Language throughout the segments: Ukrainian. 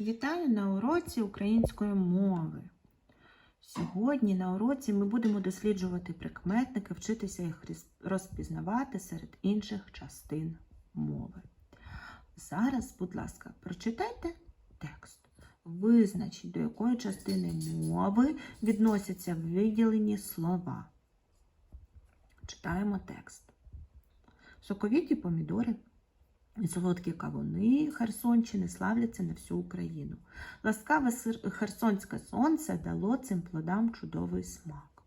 Вітаю на уроці української мови. Сьогодні на уроці ми будемо досліджувати прикметники, вчитися їх розпізнавати серед інших частин мови. Зараз, будь ласка, прочитайте текст. Визначіть, до якої частини мови відносяться виділені слова. Читаємо текст. Соковіті помідори і солодкі кавуни Херсонщини славляться на всю Україну. Ласкаве херсонське сонце дало цим плодам чудовий смак.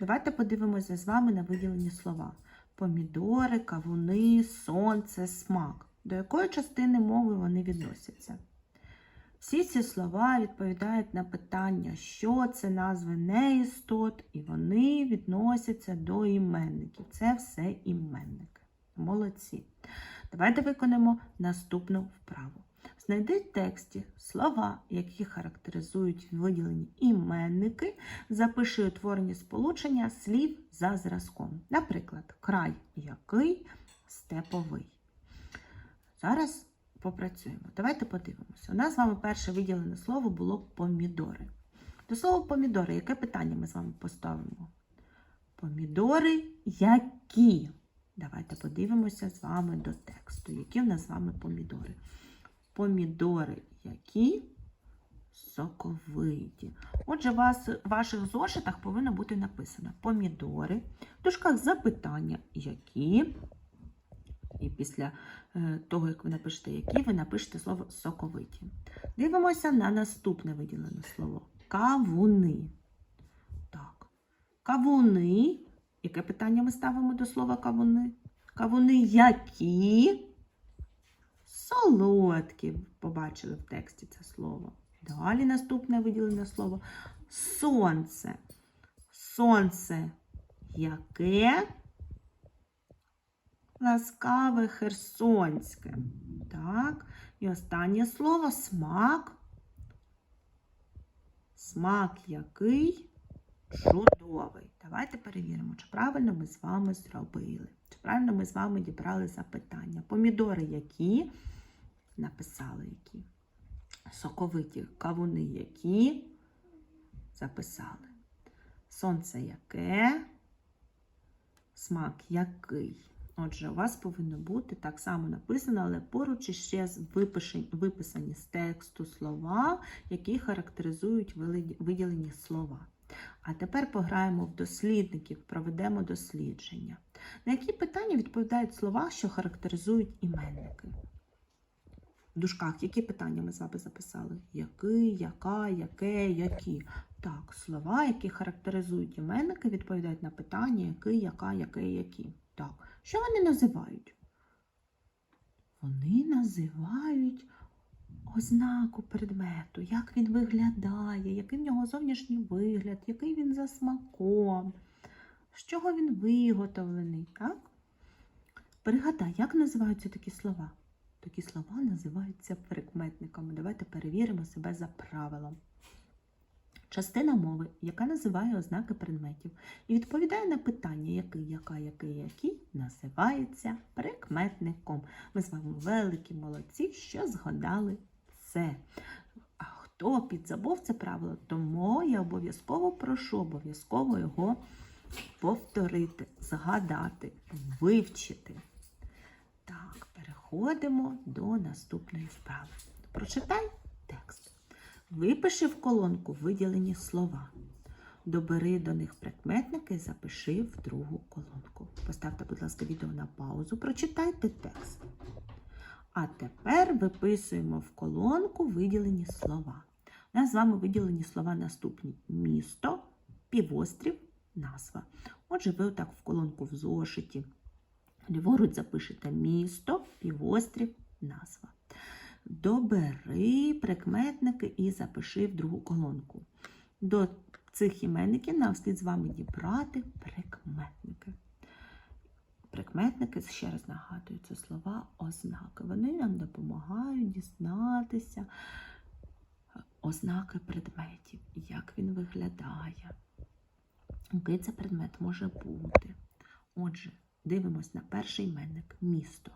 Давайте подивимося з вами на виділені слова: помідори, кавуни, сонце, смак. До якої частини мови вони відносяться? Всі ці слова відповідають на питання, що це назви неістот, і вони відносяться до іменників. Це все іменники. Молодці. Давайте виконаємо наступну вправу. Знайди в тексті слова, які характеризують виділені іменники, запиши утворені сполучення слів за зразком. Наприклад, край який степовий. Зараз попрацюємо. Давайте подивимося. У нас з вами перше виділене слово було помідори. До слова помідори, яке питання ми з вами поставимо? Помідори які? Давайте подивимося з вами до тексту, які в нас з вами помідори. Помідори які соковиті. Отже, у вас в ваших зошитах повинно бути написано помідори, в дужках запитання, які. І після е, того, як ви напишете які, ви напишете слово соковиті. Дивимося на наступне виділене слово кавуни. Так. Кавуни. Яке питання ми ставимо до слова кавуни? Кавуни які? Солодкі. Побачили в тексті це слово. Далі наступне виділене слово сонце. Сонце яке? Ласкаве херсонське. Так. І останнє слово смак. Смак який? Чудовий. Давайте перевіримо, чи правильно ми з вами зробили. Чи правильно ми з вами дібрали запитання. Помідори які? Написали які. Соковиті кавуни які? Записали. Сонце яке? Смак який? Отже, у вас повинно бути так само написано, але поруч іще виписані з тексту слова, які характеризують виділені слова. А тепер пограємо в дослідників, проведемо дослідження. На які питання відповідають слова, що характеризують іменники? В дужках які питання ми з вами записали? Який, яка, яке, які. Так, слова, які характеризують іменники, відповідають на питання, який, яка, яке, які. Так, що вони називають? Вони називають ознаку предмету, як він виглядає, який в нього зовнішній вигляд, який він за смаком, з чого він виготовлений. Так? Пригадай, як називаються такі слова? Такі слова називаються прикметниками. Давайте перевіримо себе за правилом. Частина мови, яка називає ознаки предметів, і відповідає на питання, який, яка, який, який, називається прикметником. Ми з вами великі молодці, що згадали це. А хто підзабув це правило, тому я обов'язково прошу, обов'язково його повторити, згадати, вивчити. Так, переходимо до наступної вправи. Прочитай текст. Випиши в колонку виділені слова. Добери до них прикметники і запиши в другу колонку. Поставте, будь ласка, відео на паузу, прочитайте текст. А тепер виписуємо в колонку виділені слова. У нас з вами виділені слова наступні: місто, півострів, назва. Отже, ви отак в колонку в зошиті. Ліворуч запишете місто, півострів, назва. Добери прикметники і запиши в другу колонку. До цих іменників нам слід з вами дібрати прикметники. Прикметники, ще раз нагадую, це слова ознаки. Вони нам допомагають дізнатися ознаки предметів, як він виглядає, який це предмет може бути. Отже, дивимось на перший іменник місто.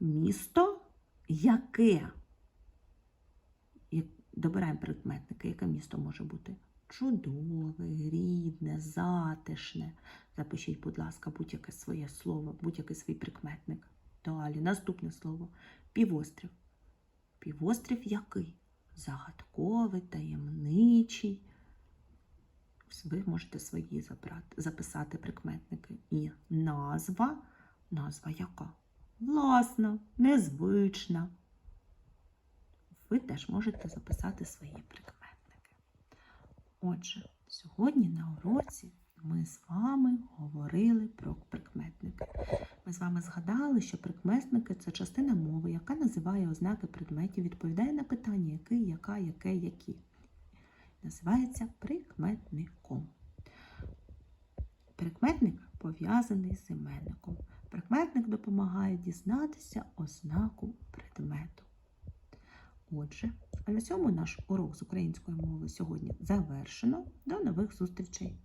Місто яке? Добираємо прикметники. Яке місто може бути? Чудове, рідне, затишне. Запишіть, будь ласка, будь-яке своє слово, будь-який свій прикметник. Далі, наступне слово півострів. Півострів який? Загадковий, таємничий. Ви можете свої забрати, записати прикметники. І назва. Назва яка? Власна, незвична. Ви теж можете записати свої прикметники. Отже, сьогодні на уроці ми з вами говорили про прикметники. Ми з вами згадали, що прикметники це частина мови, яка називає ознаки предметів, відповідає на питання, який, яка, яке, які. Називається прикметником. Прикметник пов'язаний з іменником. Прикметник допомагає дізнатися ознаку предмету. Отже, а на цьому наш урок з української мови сьогодні завершено. До нових зустрічей!